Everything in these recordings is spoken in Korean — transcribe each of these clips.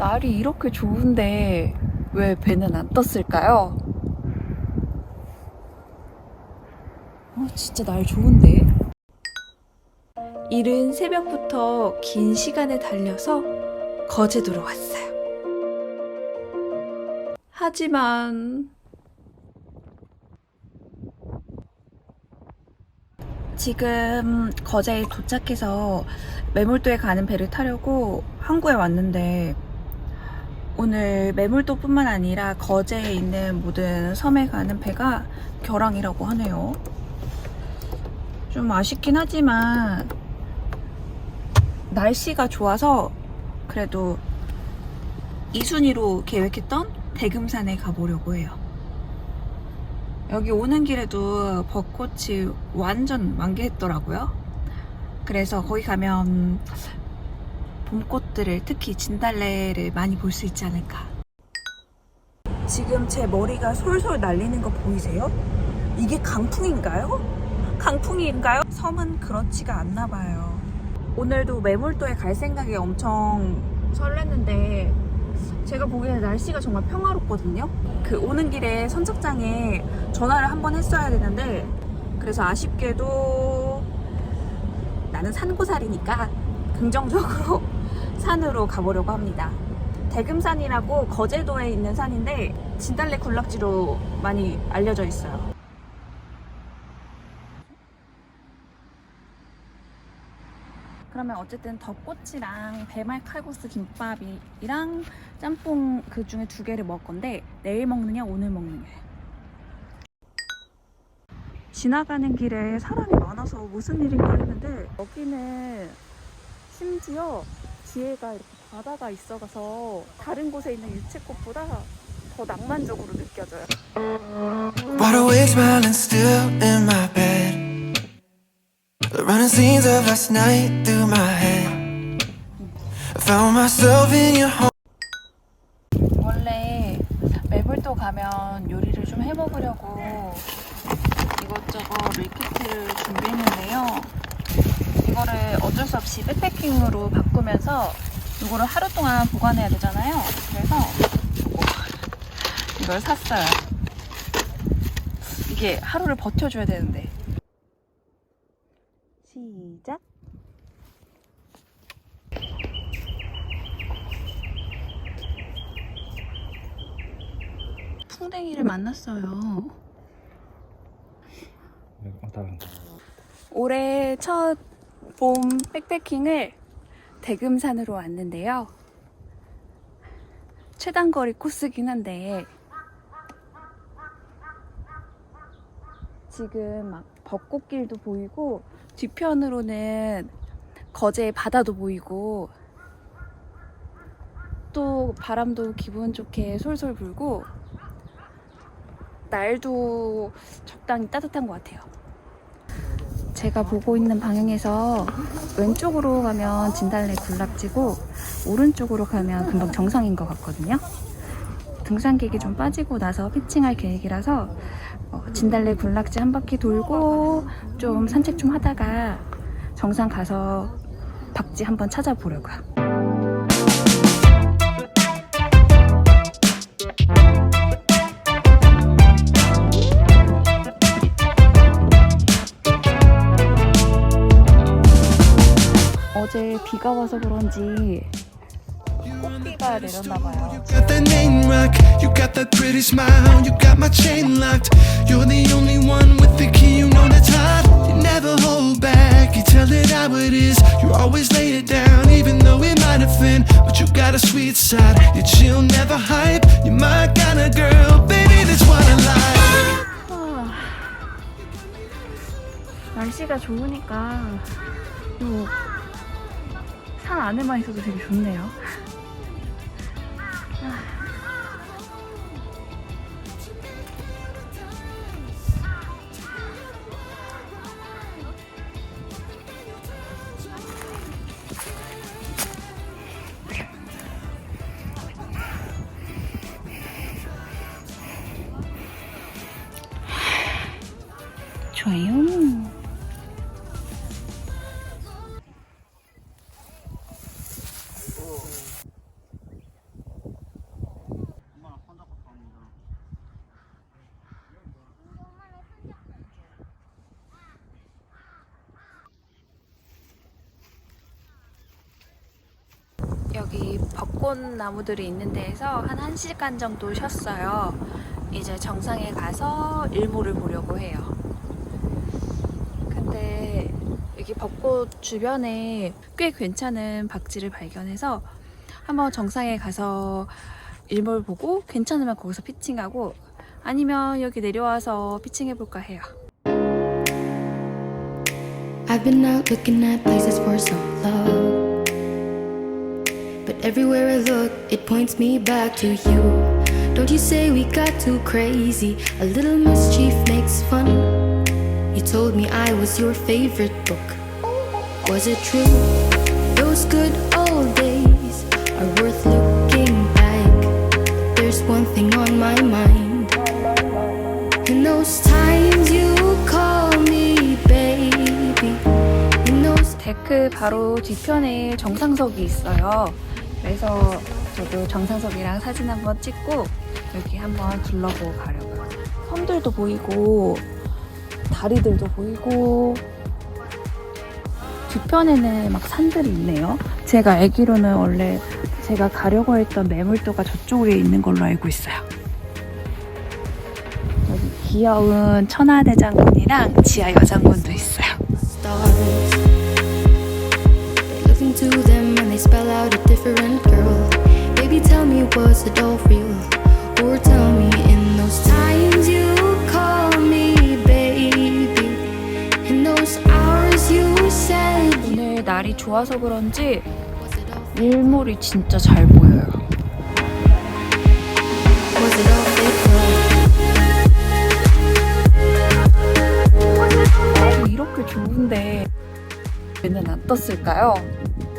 날이 이렇게 좋은데 왜 배는 안 떴을까요? 어, 진짜 날 좋은데? 이른 새벽부터 긴 시간을 달려서 거제도로 왔어요. 하지만 지금 거제에 도착해서 매물도에 가는 배를 타려고 항구에 왔는데 오늘 매물도뿐만 아니라 거제에 있는 모든 섬에 가는 배가 결항이라고 하네요. 좀 아쉽긴 하지만 날씨가 좋아서 그래도 2순위로 계획했던 대금산에 가보려고 해요. 여기 오는 길에도 벚꽃이 완전 만개했더라고요. 그래서 거기 가면 봄꽃들을 특히 진달래를 많이 볼 수 있지 않을까. 지금 제 머리가 솔솔 날리는 거 보이세요? 이게 강풍인가요? 강풍인가요? 섬은 그렇지가 않나 봐요. 오늘도 매물도에 갈 생각에 엄청 설렜는데 제가 보기에는 날씨가 정말 평화롭거든요. 그 오는 길에 선착장에 전화를 한번 했어야 되는데 그래서 아쉽게도 나는 산고살이니까 긍정적으로 산으로 가보려고 합니다. 대금산이라고 거제도에 있는 산인데 진달래 군락지로 많이 알려져 있어요. 그러면 어쨌든 덮꼬치랑 배말 칼국수 김밥이랑 짬뽕 그 중에 두 개를 먹을 건데 내일 먹느냐 오늘 먹느냐 지나가는 길에 사람이 많아서 무슨 일인가 했는데 여기는 심지어 뒤에가 이렇게 바다가 있어서 다른 곳에 있는 유채꽃보다 더 낭만적으로 느껴져요 awake, smiling still in my bed. Running scenes of last night through my head. I found myself in your home. 원래 매불도 가면 요리를 좀 해먹으려고 이것저것 밀키트를 준비했는데요. 이거를 어쩔 수 없이 백패킹으로 바꾸면서 이거를 하루 동안 보관해야 되잖아요. 그래서 이걸 샀어요. 이게 하루를 버텨줘야 되는데. 시작. 풍뎅이를 만났어요. 어, 다른다. 올해 첫 봄 백패킹을 대금산으로 왔는데요. 최단거리 코스긴 한데 지금 막 벚꽃길도 보이고 뒤편으로는 거제 바다도 보이고 또 바람도 기분 좋게 솔솔 불고 날도 적당히 따뜻한 것 같아요. 제가 보고 있는 방향에서 왼쪽으로 가면 진달래 군락지고 오른쪽으로 가면 금방 정상인 것 같거든요. 등산객이 좀 빠지고 나서 피칭할 계획이라서 어, 진달래 군락지 한 바퀴 돌고 좀 산책 좀 하다가 정상 가서 박지 한번 찾아보려고요. 어제 비가 와서 그런지 꽃비가 내렸나 봐요. You got that name rock, you got that pretty smile, you got my chain locked. You're the only one with the key, you know that's hot. You never hold back, you tell it how it is. You always lay it down, even though it might offend. But you got a sweet side, you chill, never hype. You're my kind of girl, baby, that's what I like. 아, 날씨가 좋으니까 요 산 안에만 있어도 되게 좋네요. 아. 좋아요. 여기 벚꽃 나무들이 있는 데에서 한 1시간 정도 쉬었어요. 이제 정상에 가서 일몰을 보려고 해요. 근데 여기 벚꽃 주변에 꽤 괜찮은 박지를 발견해서 한번 정상에 가서 일몰 보고 괜찮으면 거기서 피칭하고 아니면 여기 내려와서 피칭해 볼까 해요. I've been out looking at places for so long. But everywhere I look, it points me back to you. Don't you say we got too crazy? A little mischief makes fun. You told me I was your favorite book. Was it true? Those good old days are worth looking back. There's one thing on my mind. In those times you call me baby. In those 데크 바로 뒤편에 정상석이 있어요. 그래서 저도 정상석이랑 사진 한번 찍고 여기 한번 둘러보고 가려고요. 섬들도 보이고 다리들도 보이고 뒤편에는 막 산들이 있네요. 제가 알기로는 원래 제가 가려고 했던 매물도가 저쪽에 있는 걸로 알고 있어요. 여기 귀여운 천하대장군이랑 지하 여장군도 있어요. And they spell out a different girl. Baby, tell me, was it all real? Or tell me, in those times you call me baby, in those hours you said, 오늘 날이 좋아서 그런지? 일몰이 진짜 잘 보여요. Was it all fake love? 어, 이렇게 좋은데 왜는 안 떴을까요?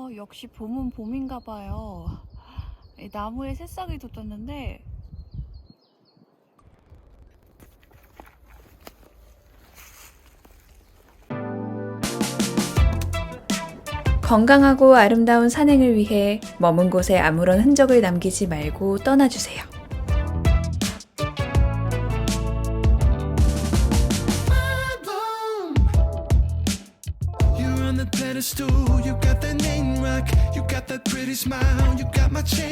어, 역시 봄은 봄인가 봐요. 이 나무에 새싹이 돋았는데 건강하고 아름다운 산행을 위해 머문 곳에 아무런 흔적을 남기지 말고 떠나주세요. Pretty smile, you got my chain.